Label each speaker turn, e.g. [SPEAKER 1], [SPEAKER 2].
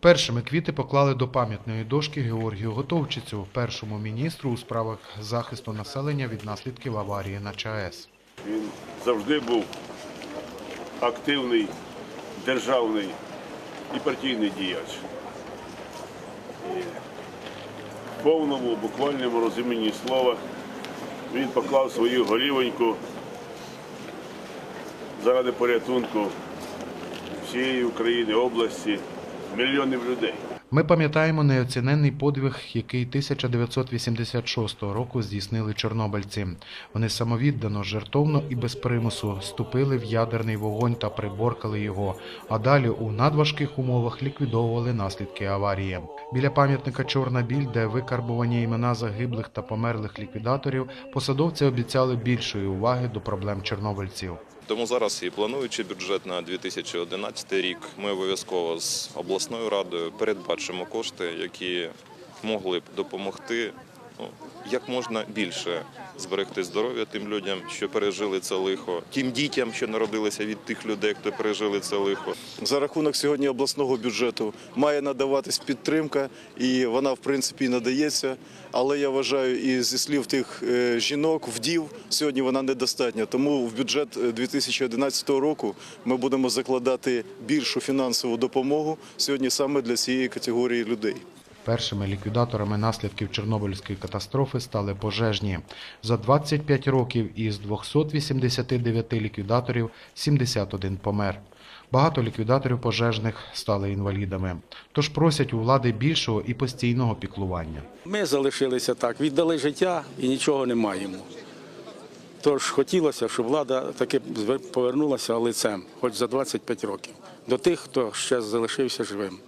[SPEAKER 1] Першими квіти поклали до пам'ятної дошки Георгію Готовчицю, першому міністру у справах захисту населення від наслідків аварії на ЧАЕС.
[SPEAKER 2] Він завжди був активний, державний і партійний діяч. І в повному, буквальному розумінні слова він поклав свою голівоньку заради порятунку всієї України, області, мільйонів людей.
[SPEAKER 1] Ми пам'ятаємо неоціненний подвиг, який 1986 року здійснили чорнобильці. Вони самовіддано, жертовно і без примусу ступили в ядерний вогонь та приборкали його, а далі у надважких умовах ліквідовували наслідки аварії. Біля пам'ятника Чорна біль, де викарбувані імена загиблих та померлих ліквідаторів, посадовці обіцяли більшої уваги до проблем чорнобильців.
[SPEAKER 3] Тому зараз і плануючи бюджет на 2011 рік, ми обов'язково з обласною радою передбачимо кошти, які могли б допомогти як можна більше зберегти здоров'я тим людям, що пережили це лихо, тим дітям, що народилися від тих людей, хто пережили це лихо.
[SPEAKER 4] За рахунок сьогодні обласного бюджету має надаватись підтримка, і вона в принципі надається. Але я вважаю, і зі слів тих е, жінок, вдів, сьогодні вона недостатня. Тому в бюджет е, 2011 року ми будемо закладати більшу фінансову допомогу сьогодні саме для цієї категорії людей.
[SPEAKER 1] Першими ліквідаторами наслідків Чорнобильської катастрофи стали пожежні. За 25 років із 289 ліквідаторів 71 помер. Багато ліквідаторів пожежних стали інвалідами. Тож просять у влади більшого і постійного піклування.
[SPEAKER 5] Ми залишилися так, віддали життя і нічого не маємо. Тож хотілося, щоб влада таки повернулася лицем, хоч за 25 років, до тих, хто ще залишився живим.